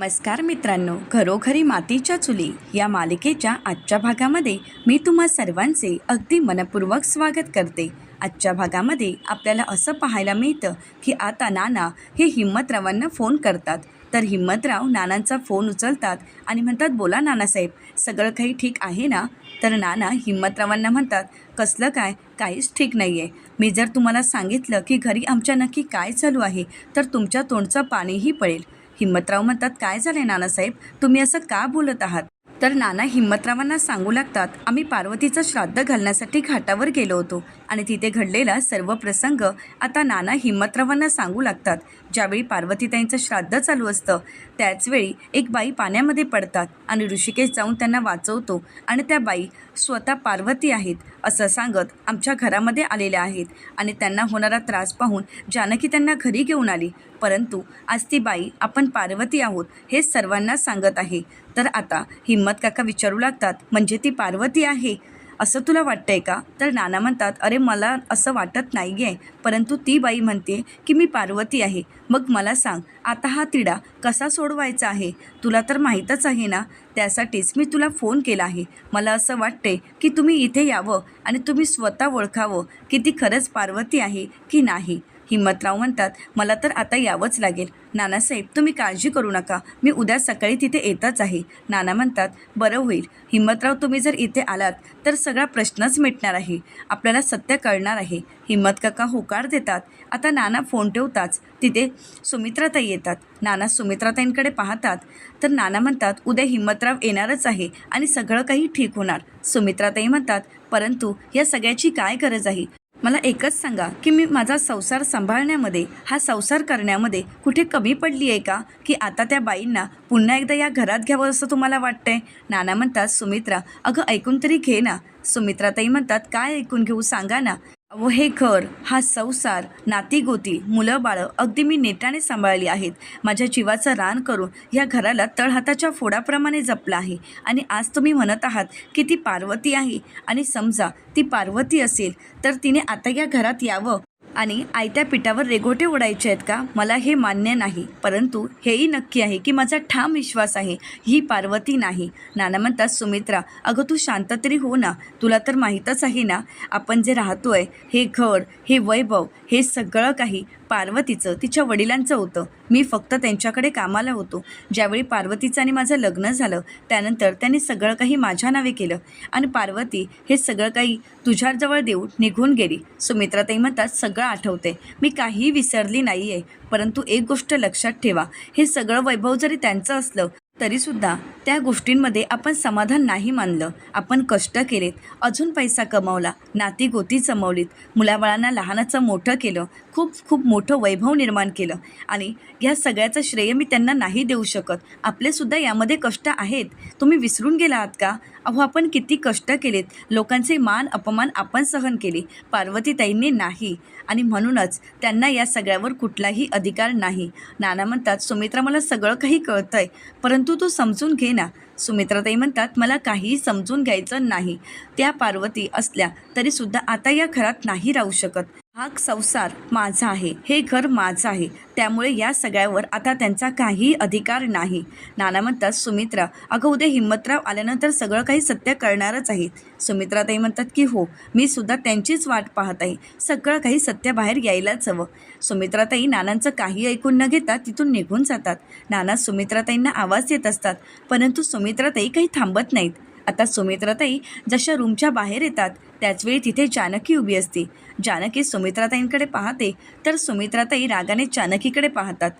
नमस्कार मित्रांनो घरोघरी मातीच्या चुली या मालिकेच्या आजच्या भागामध्ये मी तुम्हा सर्वांचे अगदी मनपूर्वक स्वागत करते. आजच्या भागामध्ये आपल्याला असं पाहायला मिळतं की आता नाना हे हिम्मतरावांना फोन करतात. तर हिम्मतराव नानांचा फोन उचलतात आणि म्हणतात बोला नानासाहेब सगळं काही ठीक आहे ना? तर नाना हिम्मतरावांना म्हणतात कसलं काय? काहीच ठीक नाही आहे मी जर तुम्हाला सांगितलं की घरी आमच्या नक्की काय चालू आहे तर तुमच्या तोंडचं पाणीही पडेल. हिम्मतराव म्हणतात काय झाले नानासाहेब? तुम्ही असं का बोलत आहात? तर नाना हिम्मतरावांना सांगू लागतात आम्ही पार्वतीचं श्राद्ध घालण्यासाठी घाटावर गेलो होतो आणि तिथे घडलेला सर्व प्रसंग आता नाना हिम्मतरावांना सांगू लागतात. ज्यावेळी पार्वतीताईंचं श्राद्ध चालू असतं त्याचवेळी एक बाई पाण्यामध्ये पडतात आणि ऋषिकेश जाऊन त्यांना वाचवतो आणि त्या बाई स्वतः पार्वती आहेत असं सांगत आमच्या घरामध्ये आलेल्या आहेत आणि त्यांना होणारा त्रास पाहून जानकी त्यांना घरी घेऊन आली. परंतु आज ती बाई आपण पार्वती आहोत हे सर्वांना सांगत आहे. तर आता हिम्मत काका विचारू लागतात म्हणजे ती पार्वती आहे? असं तुला वाटतंय का? तर नाना म्हणतात अरे मला असं वाटत नाही आहे परंतु ती बाई म्हणते की मी पार्वती आहे. मग मला सांग आता हा तिढा कसा सोडवायचा आहे? तुला तर माहीतच आहे ना? त्यासाठीच मी तुला फोन केला आहे. मला असं वाटते की तुम्ही इथे यावं आणि तुम्ही स्वतः ओळखावं की ती खरंच पार्वती आहे की नाही. हिम्मतराव म्हणतात मला तर आता यावंच लागेल. नानासाहेब तुम्ही काळजी करू नका. मी उद्या सकाळी तिथे येतच आहे. नाना म्हणतात बरं होईल. हिम्मतराव तुम्ही जर इथे आलात तर सगळा प्रश्नच मिटणार आहे. आपल्याला सत्य कळणार आहे. हिम्मत काका होकार देतात. आता नाना फोन ठेवताच तिथे सुमित्राताई येतात. नाना सुमित्राताईंकडे पाहतात. तर नाना म्हणतात उद्या हिम्मतराव येणारच आहे आणि सगळं काही ठीक होणार. सुमित्राताई म्हणतात परंतु या सगळ्याची काय गरज आहे? मला एकच सांगा की मी माझा संसार सांभाळण्यामध्ये हा संसार करण्यामध्ये कुठे कमी पडली आहे का? की आता त्या बाईंना पुन्हा एकदा या घरात घ्यावं असं तुम्हाला वाटतंय? नाना म्हणतात सुमित्रा अगं ऐकून तरी घे ना. सुमित्राताई म्हणतात काय ऐकून घेऊ? सांगा ना. अहो हे घर हा संसार नातीगोती मुलं बाळं अगदी मी नेटाने सांभाळली आहेत. माझ्या जीवाचं रान करून या घराला तळहाताच्या फोडाप्रमाणे जपलं आहे. आणि आज तुम्ही म्हणत आहात की ती पार्वती आहे. आणि समजा ती पार्वती असेल तर तिने आता या घरात यावं? आणि आयत्या पिठावर रेघोटे ओढायचे आहेत का? मला हे मान्य नाही. परंतु हेही नक्की आहे की माझा ठाम विश्वास आहे ही पार्वती नाही. नाना म्हणतात सुमित्रा अगं तू शांत तरी हो ना. तुला तर माहीतच आहे ना आपण जे राहतो आहे हे घर हे वैभव हे सगळं काही पार्वतीचं तिच्या वडिलांचं होतं. मी फक्त त्यांच्याकडे कामाला होतो. ज्यावेळी पार्वतीचं आणि माझं लग्न झालं त्यानंतर त्यांनी सगळं काही माझ्या नावे केलं. आणि पार्वती हे सगळं काही तुझ्याजवळ देऊन निघून गेली. सुमित्राताई म्हणतात सगळं आठवते मी काहीही विसरली नाही आहे परंतु एक गोष्ट लक्षात ठेवा. हे सगळं वैभव जरी त्यांचं असलं तरीसुद्धा त्या गोष्टींमध्ये आपण समाधान नाही मानलं. आपण कष्ट केलेत. अजून पैसा कमावला. नाती गोती जमवलीत. मुलाबाळांना लहानाचं मोठं केलं. खूप खूप मोठं वैभव निर्माण केलं. आणि ह्या सगळ्याचं श्रेय मी त्यांना नाही देऊ शकत. आपलेसुद्धा यामध्ये कष्ट आहेत. तुम्ही विसरून गेला आहात का? अहो आपण किती कष्ट केलेत. लोकांचे मान अपमान आपण सहन केले. पार्वतीताईंनी नाही. आणि म्हणूनच त्यांना या सगळ्यावर कुठलाही अधिकार नाही. नाना म्हणतात सुमित्रा मला सगळं काही कळतंय. परंतु तू समजून घे ना. सुमित्राताई म्हणतात मला काहीही समजून घ्यायचं नाही. त्या पार्वती असल्या तरीसुद्धा आता या घरात नाही राहू शकत. हा संसार माझा आहे. हे घर माझं आहे. त्यामुळे या सगळ्यावर आता त्यांचा काहीही अधिकार नाही. नाना म्हणतात सुमित्रा अगं उद्या हिम्मतराव आल्यानंतर सगळं काही सत्य करणारच आहे सुमित्राताई म्हणतात की हो मी सुद्धा त्यांचीच वाट पाहत आहे. सगळं काही सत्य बाहेर यायलाच हवं. सुमित्राताई नानांचं काही ऐकून न घेता तिथून निघून जातात. नाना सुमित्राताईंना आवाज येत असतात परंतु सुमित्राताई काही थांबत नाहीत. आता सुमित्राताई जशा रूमच्या बाहेर येतात त्याचवेळी तिथे जानकी उभी असते. जानकी सुमित्राताईंकडे पाहते तर सुमित्राताई रागाने जानकीकडे पाहतात.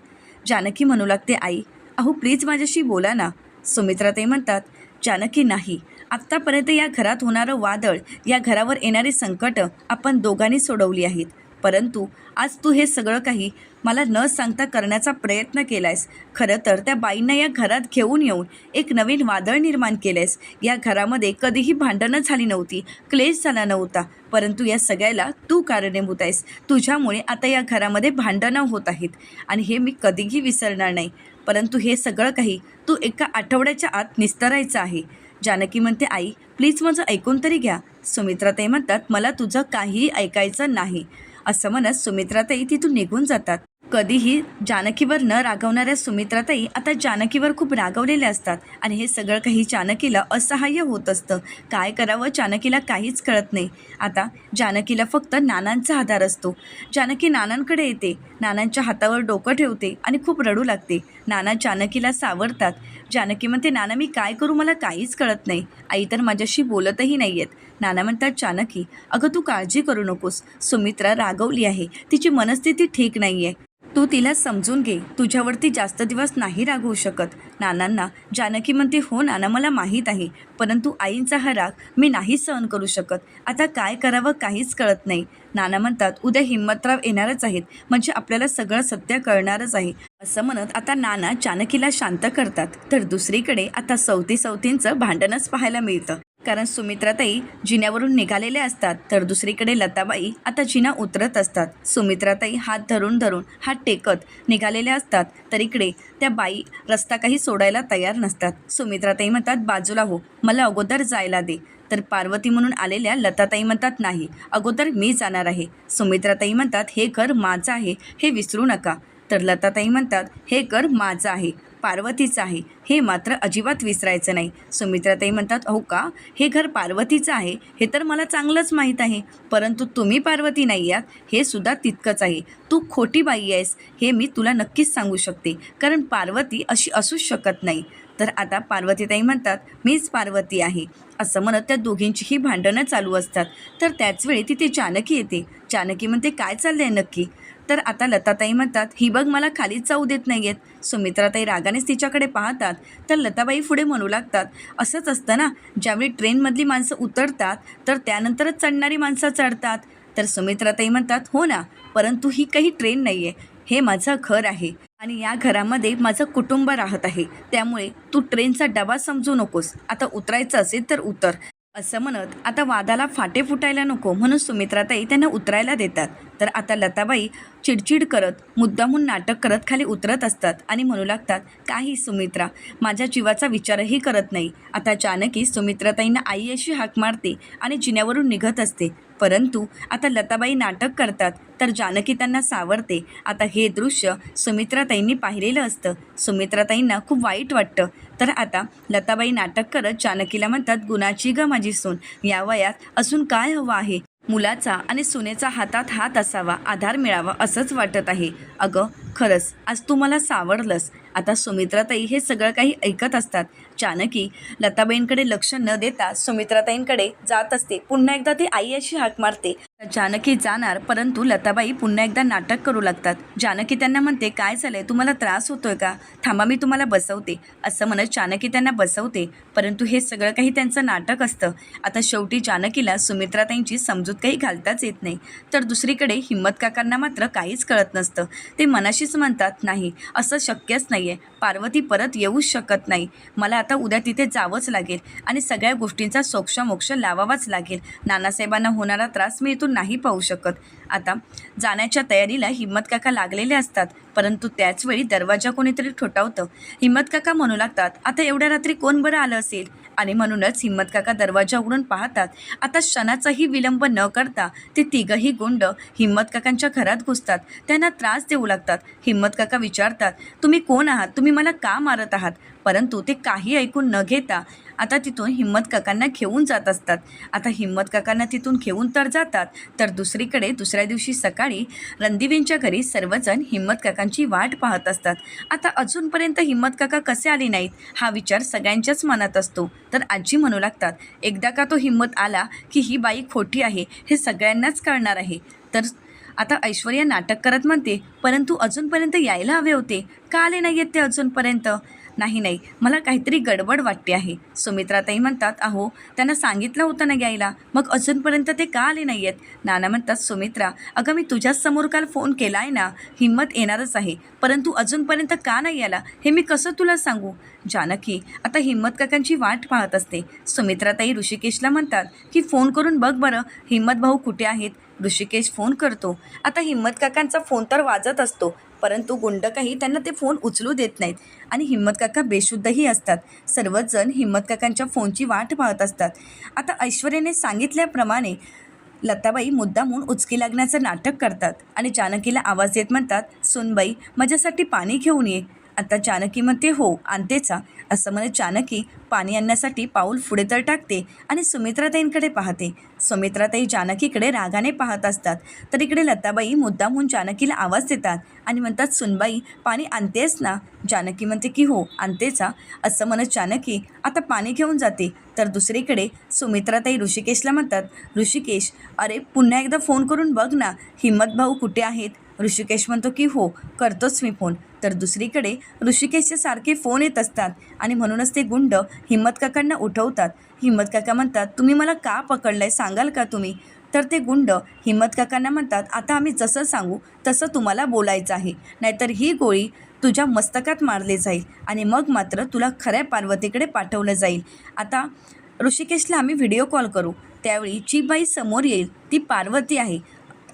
जानकी म्हणू लागते आई अहो प्लीज माझ्याशी बोला ना. सुमित्राताई म्हणतात जानकी नाही. आत्तापर्यंत या घरात होणारं वादळ या घरावर येणारी संकटं आपण दोघांनी सोडवली आहेत. परंतु आज तू हे सगळं काही मला न सांगता करण्याचा प्रयत्न केला आहेस खरं तर त्या बाईंना या घरात घेऊन येऊन एक नवीन वादळ निर्माण केलं आहेस या घरामध्ये कधीही भांडणं झाली नव्हती क्लेश झाला नव्हता परंतु या सगळ्याला तू कारणीभूत आहेस तुझ्यामुळे आता या घरामध्ये भांडणं होत आहेत आणि हे मी कधीही विसरणार नाही. परंतु हे सगळं काही तू एका आठवड्याच्या आत निस्तरायचं आहे. जानकी म्हणते आई प्लीज माझं ऐकून तरी घ्या. सुमित्रा ते म्हणतात मला तुझं काहीही ऐकायचं नाही. असं म्हणत सुमित्राताई तिथून निघून जातात. कधीही जानकीवर न रागवणाऱ्या सुमित्राताई आता जानकीवर खूप रागवलेल्या असतात. आणि हे सगळं काही जानकीला असहाय्य होत असतं. काय करावं जानकीला काहीच कळत नाही. आता जानकीला फक्त नानांचा आधार असतो. जानकी नानांकडे येते. नानांच्या हातावर डोकं ठेवते आणि खूप रडू लागते. नाना जानकीला सावरतात. जानकी म्हणते नाना मी काय करू? मला काहीच कळत नाही. आई तर माझ्याशी बोलतही नाही आहेत नाना म्हणतात जानकी अगं तू काळजी करू नकोस. सुमित्रा रागवली आहे. तिची मनस्थिती ठीक नाही आहे तू तिला समजून घे. तुझ्यावरती जास्त दिवस नाही रागवू शकत. नानांना जानकी म्हणते हो नाना मला माहीत आहे. परंतु आईंचा हा राग मी नाही सहन करू शकत. आता काय करावं काहीच कळत नाही. नाना म्हणतात उद्या हिम्मतराव येणारच आहेत. म्हणजे आपल्याला सगळं सत्य कळणारच आहे. असं म्हणत आता नाना जानकीला शांत करतात. तर दुसरीकडे आता सवती सवतींचं भांडणच पाहायला मिळतं. कारण सुमित्राताई जिन्यावरून निघालेल्या असतात तर दुसरीकडे लताबाई आता जिना उतरत असतात. सुमित्राताई हात धरून धरून हात टेकत निघालेल्या असतात तर इकडे त्या बाई रस्ता काही सोडायला तयार नसतात. सुमित्राताई म्हणतात बाजूला हो मला अगोदर जायला दे. तर पार्वती म्हणून आलेल्या लताताई म्हणतात नाही अगोदर मी जाणार आहे. सुमित्राताई म्हणतात हे घर माझं आहे हे विसरू नका. तर लताताई म्हणतात हे घर माझं आहे पार्वतीचं आहे. हे मात्र अजिबात विसरायचं नाही. सुमित्राताई म्हणतात अहो का? हे घर पार्वतीचं आहे? हे तर मला चांगलंच माहीत आहे. परंतु तुम्ही पार्वती नाही आहात. हे सुद्धा तितकंच आहे. तू खोटी बाई आहेस. हे मी तुला नक्कीच सांगू शकते. कारण पार्वती अशी असूच शकत नाही. तर आता पार्वतीताई म्हणतात मीच पार्वती आहे. असं म्हणत त्या दोघींचीही भांडणं चालू असतात. तर त्याचवेळी तिथे जानकी येते. जानकी म्हणते काय चाललं आहे नक्की? तर आता लताताई म्हणतात ही बघ मला खालीच जाऊ देत नाही आहेत सुमित्राताई रागानेच तिच्याकडे पाहतात तर लताबाई पुढे म्हणू लागतात. असंच असतं ना ज्यावेळी ट्रेनमधली माणसं उतरतात तर त्यानंतरच चढणारी माणसं चढतात. तर सुमित्राताई म्हणतात हो ना परंतु ही काही ट्रेन नाही आहे हे माझं घर आहे आणि या घरामध्ये माझं कुटुंब राहत आहे त्यामुळे तू ट्रेनचा डबा समजू नकोस आता उतरायचं असेल तर उतर. असं म्हणत आता वादाला फाटे फुटायला नको म्हणून सुमित्राताई त्यांना उतरायला देतात. तर आता लताबाई चिडचिड करत मुद्दामून नाटक करत खाली उतरत असतात आणि म्हणू लागतात काही सुमित्रा माझ्या जीवाचा विचारही करत नाही. आता जानकी सुमित्राताईंना आई अशी हाक मारते आणि जिन्यावरून निघत असते. परंतु आता लताबाई नाटक करतात तर जानकी त्यांना सावरते. आता हे दृश्य सुमित्राताईंनी पाहिलेलं असतं. सुमित्राताईंना खूप वाईट वाटतं. तर आता लताबाई नाटक करत जानकीला म्हणतात गुणाची ग माझी सून या वयात असून काय हवं आहे? मुलाचा आणि सुनेचा हातात हात असावा आधार मिळावा असंच वाटत आहे. अगं खरंच आज तू मला सावरलंस. आता सुमित्राताई हे सगळं काही ऐकत असतात. जानकी लताबाईंकडे लक्ष न देता सुमित्राताईंकडे जात असते. पुन्हा एकदा ती आई अशी हाक मारते. जानकी जाणार परंतु लताबाई पुन्हा एकदा नाटक करू लागतात. जानकी त्यांना म्हणते काय झालंय? तुम्हाला त्रास होतोय का? थांबा मी तुम्हाला बसवते. असं म्हणत जानकी त्यांना बसवते. परंतु हे सगळं काही त्यांचं नाटक असतं. आता शेवटी जानकीला सुमित्राताईंची समजूत काही घालताच येत नाही. तर दुसरीकडे हिम्मत काकांना मात्र काहीच कळत नसतं. ते मनाशीच म्हणतात नाही असं शक्यच नाही आहे पार्वती परत येऊच शकत नाही. मला आता आता उद्या तिथे जावंच लागेल आणि सगळ्या गोष्टींचा सोक्षमोक्ष लावावाच लागेल. नानासाहेबांना होणारा त्रास मी इथून नाही पाहू शकत. आता जाण्याच्या तयारीला हिम्मत काका लागलेले असतात. परंतु त्याचवेळी दरवाजा कोणीतरी ठोठावतं. हिम्मत काका म्हणू लागतात आता एवढ्या रात्री कोण बरं आलं असेल? आणि म्हणूनच हिम्मत काका दरवाजा उघडून पाहतात आता क्षणाचाही विलंब न करता ते तिघही गुंड हिम्मत काकांच्या घरात घुसतात. त्यांना त्रास देऊ लागतात. हिम्मत काका विचारतात तुम्ही कोण आहात? तुम्ही मला का मारत आहात? परंतु ते काही ऐकून न घेता आता तिथून हिम्मत काकांना घेऊन जात असतात. आता हिम्मत काकांना तिथून घेऊन तर जातात. तर दुसरीकडे दुसऱ्या दिवशी सकाळी रणदिवेंच्या घरी सर्वजण हिम्मत काकांची वाट पाहत असतात. आता अजूनपर्यंत हिम्मत काका कसे आले नाहीत हा विचार सगळ्यांच्याच मनात असतो. तर आजी म्हणू लागतात एकदा का तो हिम्मत आला की ही बाई खोटी आहे हे सगळ्यांनाच कळणार आहे. तर आता ऐश्वर्या नाटक करत म्हणते परंतु अजूनपर्यंत यायला हवे होते. का आले नाही आहेत ते अजूनपर्यंत? नाही नाही. मला काहीतरी गडबड वाटते आहे. सुमित्राताई म्हणतात अहो त्यांना सांगितलं होतं ना यायला. मग अजूनपर्यंत ते का आले नाही आहेत नाना म्हणतात सुमित्रा अगं मी तुझ्याच समोर काल फोन केला आहे ना. हिंमत येणारच आहे. परंतु अजूनपर्यंत का नाही आला हे मी कसं तुला सांगू? जानकी आता हिम्मत काकांची वाट पाहत असते. सुमित्राताई ऋषिकेशला म्हणतात की फोन करून बघ बरं हिम्मत भाऊ कुठे आहेत? ऋषिकेश फोन करतो. आता हिम्मत काकांचा फोन तर वाजत असतो परंतु गुंड काही त्यांना ते फोन उचलू देत नाहीत. आणि हिम्मत काका बेशुद्धही असतात. सर्वच जण हिम्मत काकांच्या फोनची वाट पाहत असतात. आता ऐश्वर्याने सांगितल्याप्रमाणे लताबाई मुद्दामून उचकी लागण्याचं नाटक करतात आणि जानकीला आवाज येत म्हणतात सुनबाई माझ्यासाठी पाणी घेऊन ये. आता जानकी म्हणते हो आणतेचा. असं म्हणत जानकी पाणी आणण्यासाठी पाऊल पुढे तर टाकते आणि सुमित्राताईंकडे पाहते. सुमित्राताई जानकीकडे रागाने पाहत असतात. तर इकडे लताबाई मुद्दामहून जानकीला आवाज देतात आणि म्हणतात सुनबाई पाणी आणतेस ना? जानकी म्हणते की हो आणतेचा. असं म्हणत जानकी आता पाणी घेऊन जाते. तर दुसरीकडे सुमित्राताई ऋषिकेशला म्हणतात ऋषिकेश अरे पुन्हा एकदा फोन करून बघ ना हिम्मत भाऊ कुठे आहेत? ऋषिकेश म्हणतो की हो करतोच मी फोन. तर दुसरीकडे ऋषिकेशचे सारखे फोन येत असतात आणि म्हणूनच ते गुंड हिम्मत काकांना उठवतात. हिम्मत काका म्हणतात तुम्ही मला का पकडलं आहे सांगाल का तुम्ही? तर ते गुंड हिम्मत काकांना म्हणतात आता आम्ही जसं सांगू तसं तुम्हाला बोलायचं आहे. नाहीतर ही गोळी तुझ्या मस्तकात मारली जाईल आणि मग मात्र तुला खऱ्या पार्वतीकडे पाठवलं जाईल. आता ऋषिकेशला आम्ही व्हिडिओ कॉल करू. त्यावेळी जी बाई समोर येईल. ती पार्वती आहे.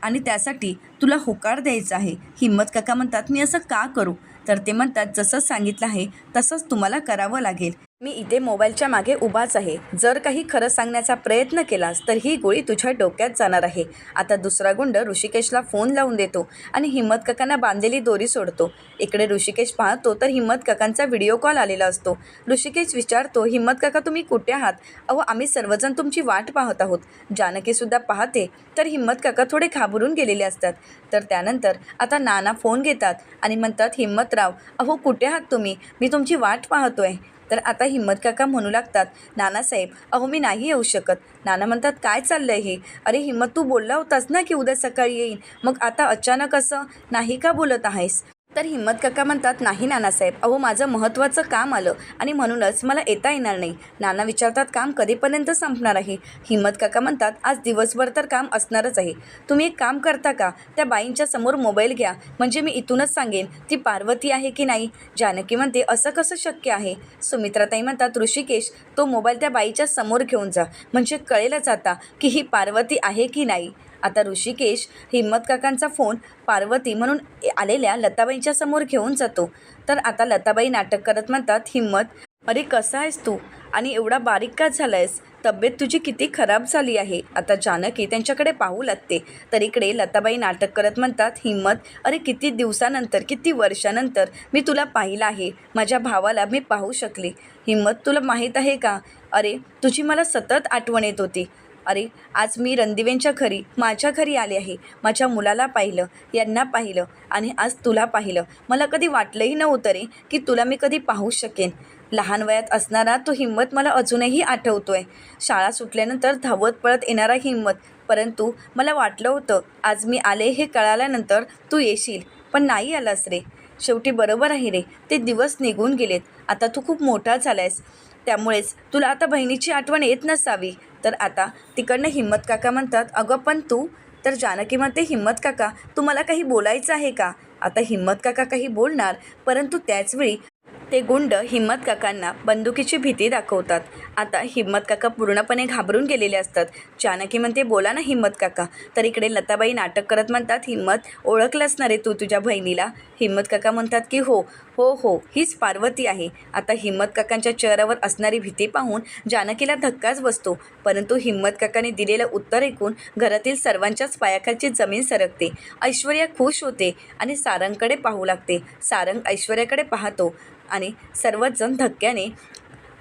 आणि त्यासाठी तुला होकार द्यायचा आहे. हिम्मत काका म्हणतात मी असं का करू? तर ते म्हणतात जसं सांगितलं आहे तसंच तुम्हाला करावं लागेल. मी इथे मोबाईलच्या मागे उभाच आहे. जर काही खरं सांगण्याचा प्रयत्न केलास तर ही गोळी तुझ्या डोक्यात जाणार आहे. आता दुसरा गुंड ऋषिकेशला फोन लावून देतो आणि हिम्मत काकांना बांधलेली दोरी सोडतो. इकडे ऋषिकेश पाहतो तर हिम्मत काकांचा व्हिडिओ कॉल आलेला असतो. ऋषिकेश विचारतो हिम्मत काका तुम्ही कुठे आहात? अहो आम्ही सर्वजण तुमची वाट पाहत आहोत. जानकीसुद्धा पाहते तर हिम्मत काका थोडे घाबरून गेलेले असतात. तर त्यानंतर आता नाना फोन घेतात आणि म्हणतात हिम्मतराव अहो कुठे आहात तुम्ही? मी तुमची वाट पाहतो आहे तर आता हिम्मत काका म्हणू लागतात नानासाहेब अहो मी नाही येऊ शकत. नाना म्हणतात काय चाललं आहे हे? अरे हिम्मत तू बोलला होतास ना की उद्या सकाळी येईन. मग आता अचानक असं नाही का बोलत आहेस? तर हिम्मत काका म्हणतात नाही नानासाहेब. अहो माझं महत्त्वाचं काम आलं आणि म्हणूनच मला येता येणार नाही. नाना विचारतात काम कधीपर्यंत संपणार आहे? हिम्मत काका म्हणतात आज दिवसभर तर काम असणारच आहे. तुम्ही एक काम करता का? त्या बाईंच्या समोर मोबाईल घ्या. म्हणजे मी इथूनच सांगेन ती पार्वती आहे की नाही? जानकी म्हणते असं कसं शक्य आहे? सुमित्राताई म्हणतात ऋषिकेश तो मोबाईल त्या बाईच्या समोर घेऊन जा. म्हणजे कळेलच आता की ही पार्वती आहे की नाही. आता ऋषिकेश हिम्मत काकांचा फोन पार्वती म्हणून आलेल्या लताबाईंच्या समोर घेऊन जातो. तर आता लताबाई नाटक करत म्हणतात हिम्मत अरे कसा आहेस तू? आणि एवढा बारीक का झाला आहेस तब्येत तुझी किती खराब झाली आहे? आता जानकी त्यांच्याकडे पाहू लागते. तर इकडे लताबाई नाटक करत म्हणतात हिम्मत अरे किती दिवसानंतर किती वर्षानंतर मी तुला पाहिलं आहे. माझ्या भावाला मी पाहू शकले. हिम्मत तुला माहीत आहे का? अरे तुझी मला सतत आठवण येत होती. अरे आज मी रणदिवेंच्या घरी माझ्या घरी आले आहे. माझ्या मुलाला पाहिलं यांना पाहिलं आणि आज तुला पाहिलं. मला कधी वाटलंही नव्हतं रे की तुला मी कधी पाहू शकेन. लहान वयात असणारा तो हिंमत मला अजूनही आठवतो आहे शाळा सुटल्यानंतर धावत पळत येणारा हिंमत. परंतु मला वाटलं होतं आज मी आले हे कळाल्यानंतर तू येशील. पण नाही आलास रे. शेवटी बरोबर आहे रे. ते दिवस निघून गेलेत. आता तू खूप मोठा झालायस. त्यामुळेच तुला आता बहिणीची आठवण येत नसावी. तर आता तिकडनं हिम्मत काका म्हणतात अगं पण तू तर जानकी म्हणते हिम्मत काका तुम्हाला काही बोलायचं आहे का? आता हिम्मत काका काही बोलणार परंतु त्याचवेळी ते गुंड हिम्मत काकांना बंदुकीची भीती दाखवतात. आता हिम्मत काका पूर्णपणे घाबरून गेलेले असतात. जानकी म्हणते बोला ना हिम्मत काका. तर इकडे लताबाई नाटक करत म्हणतात हिम्मत ओळखलंच ना रे तू तुझ्या बहिणीला? हिम्मत काका म्हणतात की हो हो हो हीच पार्वती आहे. आता हिम्मत काकांच्या चेहऱ्यावर असणारी भीती पाहून जानकीला धक्काच बसतो. परंतु हिम्मत काकाने दिलेलं उत्तर ऐकून घरातील सर्वांच्याच पायाखालची जमीन सरकते. ऐश्वर्या खुश होते आणि सारंगकडे पाहू लागते. सारंग ऐश्वर्याकडे पाहतो. आणि सर्वच जण धक्क्याने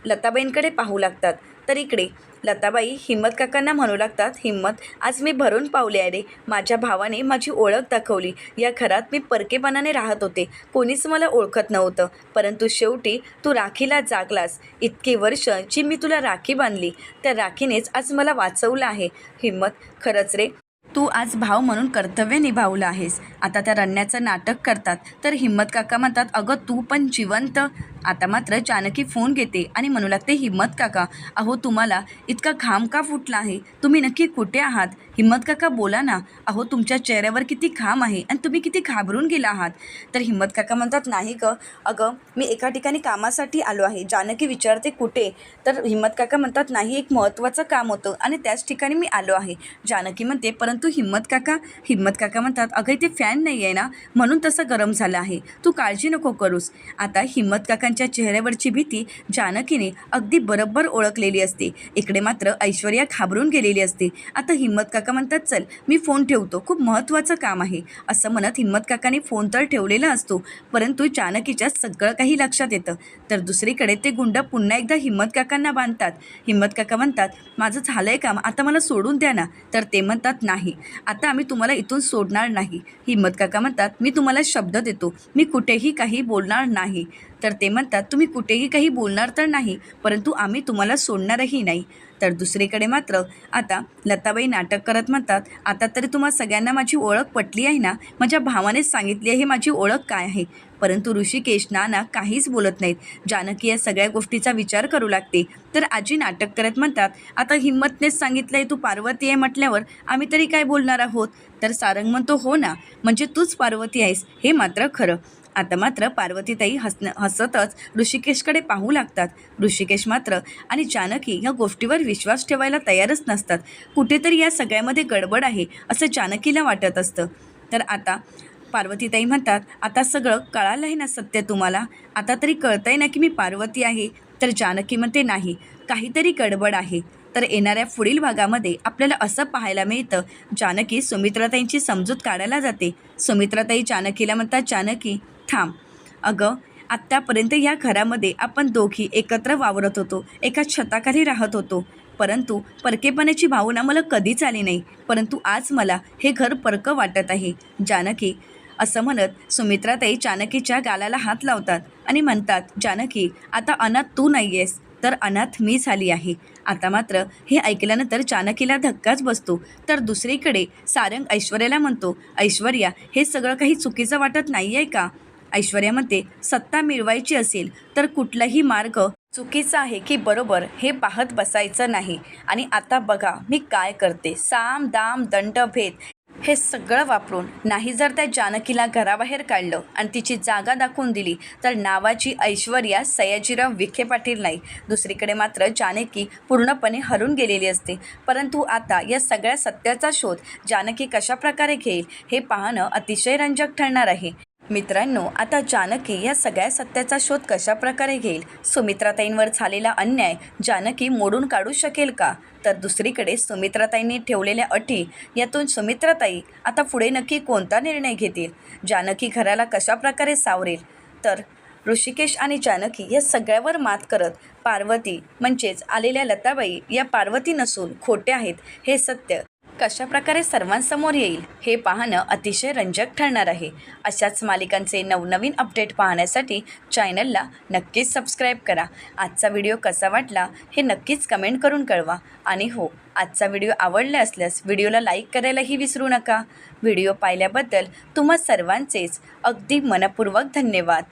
लताबाईंकडे पाहू लागतात. तर इकडे लताबाई हिम्मत काकांना म्हणू लागतात हिम्मत आज मी भरून पावले आहे रे. माझ्या भावाने माझी ओळख दाखवली. या घरात मी परकेपणाने राहत होते. कोणीच मला ओळखत नव्हतं. परंतु शेवटी तू राखीला जागलास. इतकी वर्ष जी मी तुला राखी बांधली त्या राखीनेच आज मला वाचवलं आहे. हिम्मत खरंच रे तू आज भाव म्हणून कर्तव्य निभावलं आहेस. आता त्या रणण्याचं नाटक करतात. तर हिम्मत काका म्हणतात अगं तू पण जिवंत. आता मात्र जानकी फोन घेते आणि म्हणू लागते हिम्मत काका अहो तुम्हाला इतका घाम का फुटला आहे? तुम्ही नक्की कुठे आहात? हिम्मत काका बोला ना. अहो तुमच्या चेहऱ्यावर किती घाम आहे आणि तुम्ही किती घाबरून गेला आहात? तर हिम्मत काका म्हणतात नाही ग. अगं मी एका ठिकाणी कामासाठी आलो आहे. जानकी विचारते कुठे? तर हिम्मत काका म्हणतात नाही एक महत्त्वाचं काम होतं आणि त्याच ठिकाणी मी आलो आहे. जानकी म्हणते परंतु तू हिम्मत काका हिम्मत काका म्हणतात अगं ते फॅन नाही आहे ना म्हणून तसं गरम झालं आहे. तू काळजी नको करूस. आता हिम्मत काकांच्या चेहऱ्यावरची भीती जानकीने अगदी बरोबर ओळखलेली असते. इकडे मात्र ऐश्वर्या घाबरून गेलेली असते. आता हिम्मत काका म्हणतात चल मी फोन ठेवतो. खूप महत्त्वाचं काम आहे. असं म्हणत हिम्मत काकाने फोन तर ठेवलेला असतो परंतु जानकीच्या सगळं काही लक्षात येतं. तर दुसरीकडे ते गुंड पुन्हा एकदा हिम्मत काकांना बांधतात. हिम्मत काका म्हणतात माझं झालं आहे काम आता मला सोडून द्या ना. तर ते म्हणतात नाही आता आम्ही तुम्हाला इथून सोडणार नाही. हिम्मत काका म्हणतात मी तुम्हाला शब्द देतो. मी कुठेही काही बोलणार नाही. तर ते म्हणतात तुम्ही कुठेही काही बोलणार तर नाही परंतु आम्ही तुम्हाला सोडणारही नाही. तर दुसरीकडे मात्र आता लताबाई नाटक करत म्हणतात आता तरी तुम्हा सगळ्यांना माझी ओळख पटली आहे ना? माझ्या भावानेच सांगितली आहे माझी ओळख काय आहे? परंतु ऋषिकेश नाना काहीच बोलत नाहीत. जानकी या सगळ्या गोष्टीचा विचार करू लागते. तर आजी नाटक करत म्हणतात आता हिम्मतनेच सांगितलं आहे तू पार्वती आहे म्हटल्यावर आम्ही तरी काय बोलणार आहोत? तर सारंग म्हणतो हो ना म्हणजे तूच पार्वती आहेस हे मात्र खरं. आता मात्र पार्वतीताई हसणं हसतच ऋषिकेशकडे पाहू लागतात. ऋषिकेश मात्र आणि जानकी ह्या गोष्टीवर विश्वास ठेवायला तयारच नसतात. कुठेतरी या सगळ्यामध्ये गडबड आहे असं जानकीला वाटत असतं. तर आता पार्वतीताई म्हणतात आता सगळं कळालं आहे ना सत्य तुम्हाला? आता तरी कळतंय ना की मी पार्वती आहे? तर जानकी म्हणते नाही काहीतरी गडबड आहे. तर येणाऱ्या पुढील भागामध्ये आपल्याला असं पाहायला मिळतं. जानकी सुमित्राताईंची समजूत काढायला जाते. सुमित्राताई जानकीला म्हणतात जानकी थांब. अगं आत्तापर्यंत या घरामध्ये आपण दोघी एकत्र वावरत होतो एका छताखाली राहत होतो. परंतु परकेपणाची भावना मला कधीच आली नाही. परंतु आज मला हे घर परकं वाटत आहे. जानकी असं म्हणत सुमित्राताई जानकीच्या गालाला हात लावतात आणि म्हणतात जानकी आता अनाथ तू नाही आहेस तर अनाथ मी झाली आहे. आता मात्र हे ऐकल्यानंतर जानकीला धक्काच बसतो. तर दुसरीकडे सारंग ऐश्वर्याला म्हणतो ऐश्वर्या हे सगळं काही चुकीचं वाटत नाही आहे का? ऐश्वर्या म्हणते सत्ता मिळवायची असेल तर कुठलाही मार्ग चुकीचा आहे की बरोबर हे पाहत बसायचं नाही. आणि आता बघा मी काय करते? साम दाम दंड भेद हे सगळं वापरून नाही जर त्या जानकीला घराबाहेर काढलं आणि तिची जागा दाखवून दिली तर नावाची ऐश्वर्या सयाजीराव विखे पाटील नाही. दुसरीकडे मात्र जानकी पूर्णपणे हरून गेलेली असते. परंतु आता या सगळ्या सत्याचा शोध जानकी कशाप्रकारे घेईल हे पाहणं अतिशय रंजक ठरणार आहे. मित्रांनो आता जानकी या सगळ्या सत्याचा शोध कशा प्रकारे घेईल? सुमित्राताईंवर झालेला अन्याय जानकी मोडून काढू शकेल का? तर दुसरीकडे सुमित्राताईंनी ठेवलेल्या अटी यातून सुमित्राताई आता पुढे नक्की कोणता निर्णय घेतील? जानकी घराला कशा प्रकारे सावरेल? तर ऋषिकेश आणि जानकी या सगळ्यावर मात करत पार्वती म्हणजेच आलेल्या लताबाई या पार्वती नसून खोट्या आहेत हे सत्य कशा प्रकारे सर्वांसमोर येईल हे पाहणं अतिशय रंजक ठरणार आहे. अशाच मालिकांचे नवनवीन अपडेट पाहण्यासाठी चॅनलला नक्कीच सबस्क्राईब करा. आजचा व्हिडिओ कसा वाटला हे नक्कीच कमेंट करून कळवा. आणि हो आजचा व्हिडिओ आवडला असल्यास व्हिडिओला लाईक करायलाही विसरू नका. व्हिडिओ पाहिल्याबद्दल तुम्हा सर्वांचेच अगदी मनपूर्वक धन्यवाद.